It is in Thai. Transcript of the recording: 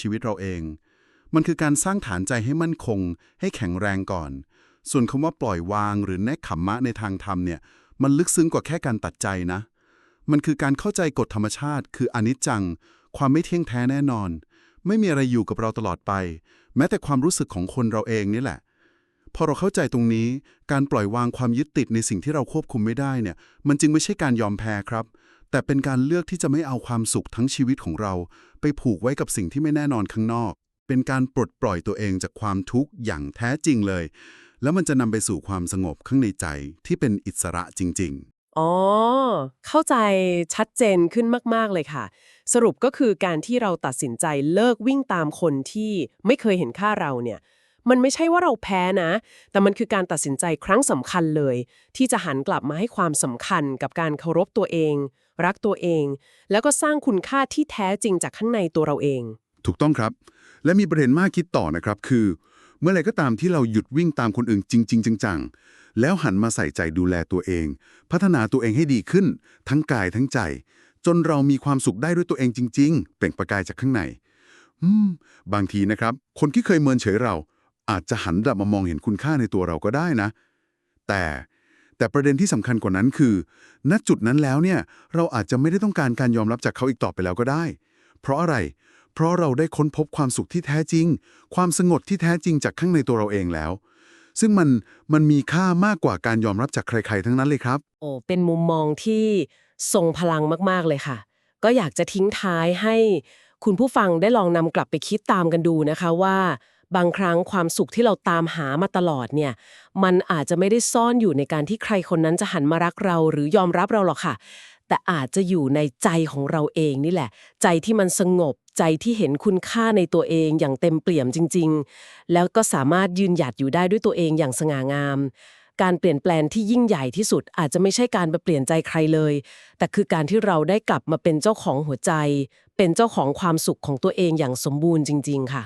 ชีวิตเราเอง มันคือการสร้างฐานใจให้มั่นคง ให้แข็งแรงก่อน ส่วนคำว่าปล่อยวางหรือแนกขมมะในทางธรรมเนี่ยมันลึกซึ้งกว่าแค่การตัดใจนะ มันคือการเข้าใจกฎธรรมชาติ คืออนิจจัง ความไม่เที่ยงแท้แน่นอน ไม่มีอะไรอยู่กับเราตลอดไป แม้แต่ความรู้สึกของคนเราเองนี่แหละพอเราเข้าใจตรงนี้ การปล่อยวางความยึดติดในสิ่งที่เราควบคุมไม่ได้เนี่ย มันจึงไม่ใช่การยอมแพ้ครับ แต่เป็นการเลือกที่จะไม่เอาความสุขทั้งชีวิตของเรา ไปผูกไว้กับสิ่งที่ไม่แน่นอนข้างนอก เป็นการปลดปล่อยตัวเองจากความทุกข์อย่างแท้จริงเลย แล้วมันจะนำไปสู่ความสงบข้างในใจที่เป็นอิสระจริง ๆ อ๋อ เข้าใจชัดเจนขึ้นมาก ๆ เลยค่ะ สรุปก็คือการที่เราตัดสินใจเลิกวิ่งตามคนที่ไม่เคยเห็นค่าเราเนี่ย มันไม่ใช่ว่าเราแพ้นะ แต่มันคือการตัดสินใจครั้งสำคัญเลย ที่จะหันกลับมาให้ความสำคัญกับการเคารพตัวเอง รักตัวเอง แล้วก็สร้างคุณค่าที่แท้จริงจากข้างในตัวเราเอง ถูกต้องครับ และมีประเด็นมากคิดต่อนะครับ คือ เมื่อไรก็ตามที่เราหยุดวิ่งตามคนอื่นจริง ๆ จังๆ แล้วหันมาใส่ใจดูแลตัวเอง พัฒนาตัวเองให้ดีขึ้น ทั้งกายทั้งใจ จนเรามีความสุขได้ด้วยตัวเองจริง ๆ เปล่งประกายจากข้างใน อืม บางทีนะครับ คนที่เคยเมินเฉยเรา อาจจะหันกลับมามองเห็นคุณค่าในตัวเราก็ได้นะ แต่แต่ประเด็นที่สำคัญกว่านั้นคือ ณจุดนั้นแล้วเนี่ยเราอาจจะไม่ได้ต้องการการยอมรับจากเขาอีกต่อไปแล้วก็ได้ เพราะอะไร เพราะเราได้ค้นพบความสุขที่แท้จริง ความสงบที่แท้จริงจากข้างในตัวเราเองแล้ว ซึ่งมันมันมีค่ามากกว่าการยอมรับจากใคร ๆ ทั้งนั้นเลยครับ โอ้เป็นมุมมองที่ทรงพลังมากๆเลยค่ะ ก็อยากจะทิ้งท้ายให้คุณผู้ฟังได้ลองนำกลับไปคิดตามกันดูนะคะว่า บางครั้งความสุขที่เราตามหามาตลอดเนี่ย มันอาจจะไม่ได้ซ่อนอยู่ในการที่ใครคนนั้นจะหันมารักเราหรือยอมรับเราหรอกค่ะ แต่อาจจะอยู่ในใจของเราเองนี่แหละ ใจที่มันสงบ ใจที่เห็นคุณค่าในตัวเองอย่างเต็มเปี่ยมจริง ๆ แล้วก็สามารถยืนหยัดอยู่ได้ด้วยตัวเองอย่างสง่างามการเปลี่ยนแปลงที่ยิ่งใหญ่ที่สุดอาจจะไม่ใช่การไปเปลี่ยนใจใครเลย แต่คือการที่เราได้กลับมาเป็นเจ้าของหัวใจ เป็นเจ้าของความสุขของตัวเองอย่างสมบูรณ์จริง ๆ ค่ะ